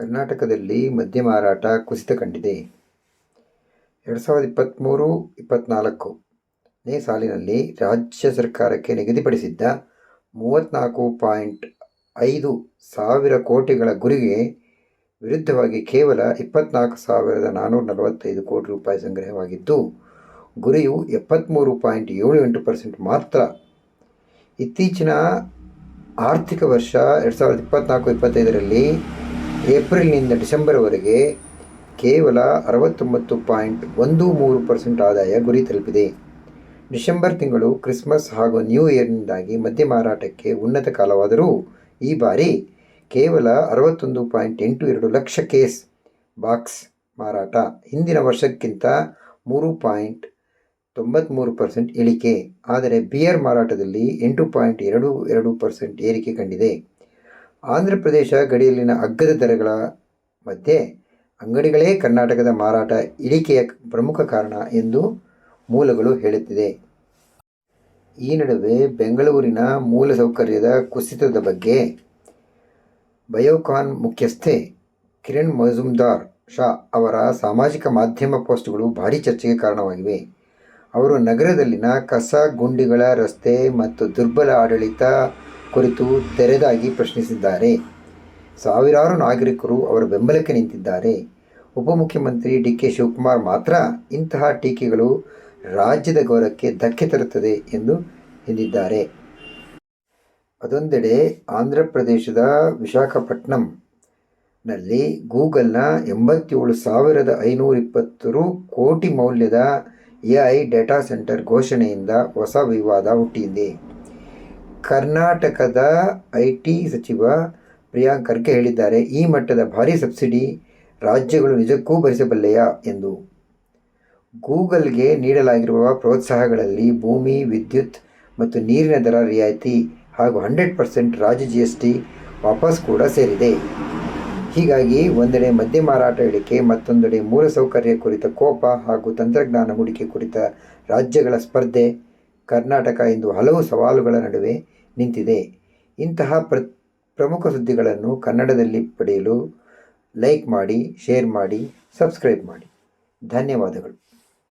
ಕರ್ನಾಟಕದಲ್ಲಿ ಮದ್ಯ ಮಾರಾಟ ಕುಸಿತ ಕಂಡಿದೆ. ಎರಡು ಸಾವಿರದ ಇಪ್ಪತ್ತ್ಮೂರು ಇಪ್ಪತ್ತ್ನಾಲ್ಕನೇ ಸಾಲಿನಲ್ಲಿ ರಾಜ್ಯ ಸರ್ಕಾರಕ್ಕೆ ನಿಗದಿಪಡಿಸಿದ್ದ ಮೂವತ್ತ್ನಾಲ್ಕು ಪಾಯಿಂಟ್ ಐದು ಸಾವಿರ ಕೋಟಿಗಳ ಗುರಿಗೆ ವಿರುದ್ಧವಾಗಿ ಕೇವಲ ಇಪ್ಪತ್ತ್ನಾಲ್ಕು ಸಾವಿರದ ನಾನ್ನೂರ ನಲವತ್ತೈದು ಕೋಟಿ ರೂಪಾಯಿ ಸಂಗ್ರಹವಾಗಿದ್ದು, ಗುರಿಯು ಎಪ್ಪತ್ತ್ಮೂರು ಪಾಯಿಂಟ್ ಏಳು ಎಂಟು ಪರ್ಸೆಂಟ್ ಮಾತ್ರ. ಇತ್ತೀಚಿನ ಆರ್ಥಿಕ ವರ್ಷ ಎರಡು ಸಾವಿರದ ಇಪ್ಪತ್ತ್ನಾಲ್ಕು, ಇಪ್ಪತ್ತೈದರಲ್ಲಿ ಏಪ್ರಿಲ್ನಿಂದ ಡಿಸೆಂಬರ್ವರೆಗೆ ಕೇವಲ ಅರವತ್ತೊಂಬತ್ತು ಪಾಯಿಂಟ್ ಒಂದು ಮೂರು ಪರ್ಸೆಂಟ್ ಆದಾಯ ಗುರಿ ತಲುಪಿದೆ. ಡಿಸೆಂಬರ್ ತಿಂಗಳು ಕ್ರಿಸ್ಮಸ್ ಹಾಗೂ ನ್ಯೂ ಇಯರ್ನಿಂದಾಗಿ ಮದ್ಯ ಮಾರಾಟಕ್ಕೆ ಉನ್ನತ ಕಾಲವಾದರೂ ಈ ಬಾರಿ ಕೇವಲ ಅರವತ್ತೊಂದು ಪಾಯಿಂಟ್ ಎಂಟು ಎರಡು ಲಕ್ಷ ಕೇಸ್ ಬಾಕ್ಸ್ ಮಾರಾಟ. ಹಿಂದಿನ ವರ್ಷಕ್ಕಿಂತ ಮೂರು ಪಾಯಿಂಟ್ ತೊಂಬತ್ತ್ಮೂರು ಪರ್ಸೆಂಟ್ ಇಳಿಕೆ. ಆದರೆ ಬಿಯರ್ ಮಾರಾಟದಲ್ಲಿ ಎಂಟು ಪಾಯಿಂಟ್ ಎರಡು ಎರಡು ಪರ್ಸೆಂಟ್ ಏರಿಕೆ ಕಂಡಿದೆ. ಆಂಧ್ರ ಪ್ರದೇಶ ಗಡಿಯಲ್ಲಿನ ಅಗ್ಗದ ದರಗಳ ಮಧ್ಯೆ ಅಂಗಡಿಗಳೇ ಕರ್ನಾಟಕದ ಮಾರಾಟ ಇಳಿಕೆಯ ಪ್ರಮುಖ ಕಾರಣ ಎಂದು ಮೂಲಗಳು ಹೇಳುತ್ತಿದೆ. ಈ ನಡುವೆ ಬೆಂಗಳೂರಿನ ಮೂಲಸೌಕರ್ಯದ ಕುಸಿತದ ಬಗ್ಗೆ ಬಯೋಕಾನ್ ಮುಖ್ಯಸ್ಥೆ ಕಿರಣ್ ಮಜುಮ್ದಾರ್ ಶಾ ಅವರ ಸಾಮಾಜಿಕ ಮಾಧ್ಯಮ ಪೋಸ್ಟ್ಗಳು ಭಾರಿ ಚರ್ಚೆಗೆ ಕಾರಣವಾಗಿವೆ. ಅವರು ನಗರದಲ್ಲಿನ ಕಸ ಗುಂಡಿಗಳ ರಸ್ತೆ ಮತ್ತು ದುರ್ಬಲ ಆಡಳಿತ ಕುರಿತು ತೆರೆದಾಗಿ ಪ್ರಶ್ನಿಸಿದ್ದಾರೆ. ಸಾವಿರಾರು ನಾಗರಿಕರು ಅವರ ಬೆಂಬಲಕ್ಕೆ ನಿಂತಿದ್ದಾರೆ. ಉಪಮುಖ್ಯಮಂತ್ರಿ ಡಿ ಕೆ ಶಿವಕುಮಾರ್ ಮಾತ್ರ ಇಂತಹ ಟೀಕೆಗಳು ರಾಜ್ಯದ ಗೌರವಕ್ಕೆ ಧಕ್ಕೆ ತರುತ್ತದೆ ಎಂದು ಎಂದಿದ್ದಾರೆ. ಅದೊಂದೆಡೆ ಆಂಧ್ರ ಪ್ರದೇಶದ ವಿಶಾಖಪಟ್ಟಣಂನಲ್ಲಿ ಗೂಗಲ್ನ ಎಂಬತ್ತೇಳು ಸಾವಿರದ ಐನೂರ ಇಪ್ಪತ್ತು ಕೋಟಿ ಮೌಲ್ಯದ ಎಐ ಡೇಟಾ ಸೆಂಟರ್ ಘೋಷಣೆಯಿಂದ ಹೊಸ ವಿವಾದ ಹುಟ್ಟಿದೆ. ಕರ್ನಾಟಕದ ಐ ಟಿ ಸಚಿವ ಪ್ರಿಯಾಂಕ್ ಖರ್ಗೆ ಹೇಳಿದ್ದಾರೆ, ಈ ಮಟ್ಟದ ಭಾರೀ ಸಬ್ಸಿಡಿ ರಾಜ್ಯಗಳು ನಿಜಕ್ಕೂ ಭರಿಸಬಲ್ಲೆಯಾ ಎಂದು. ಗೂಗಲ್ಗೆ ನೀಡಲಾಗಿರುವ ಪ್ರೋತ್ಸಾಹಗಳಲ್ಲಿ ಭೂಮಿ, ವಿದ್ಯುತ್ ಮತ್ತು ನೀರಿನ ದರ ರಿಯಾಯಿತಿ ಹಾಗೂ ಹಂಡ್ರೆಡ್ ಪರ್ಸೆಂಟ್ ರಾಜ್ಯ ಜಿ ಎಸ್ ಟಿ ವಾಪಸ್ ಕೂಡ ಸೇರಿದೆ. ಹೀಗಾಗಿ ಒಂದೆಡೆ ಮದ್ಯ ಮಾರಾಟ ಇಳಿಕೆ ಮತ್ತೊಂದೆಡೆ ಮೂಲಸೌಕರ್ಯ ಕುರಿತ ಕೋಪ ಹಾಗೂ ತಂತ್ರಜ್ಞಾನ ಹೂಡಿಕೆ ಕುರಿತ ರಾಜ್ಯಗಳ ಸ್ಪರ್ಧೆ ಕರ್ನಾಟಕ ಇಂದು ಹಲವು ಸವಾಲುಗಳ ನಡುವೆ ನಿಂತಿದೆ. ಇಂತಹ ಪ್ರ, ಪ್ರಮುಖ ಸುದ್ದಿಗಳನ್ನು ಕನ್ನಡದಲ್ಲಿ ಪಡೆಯಲು ಲೈಕ್ ಮಾಡಿ, ಶೇರ್ ಮಾಡಿ, ಸಬ್ಸ್ಕ್ರೈಬ್ ಮಾಡಿ. ಧನ್ಯವಾದಗಳು.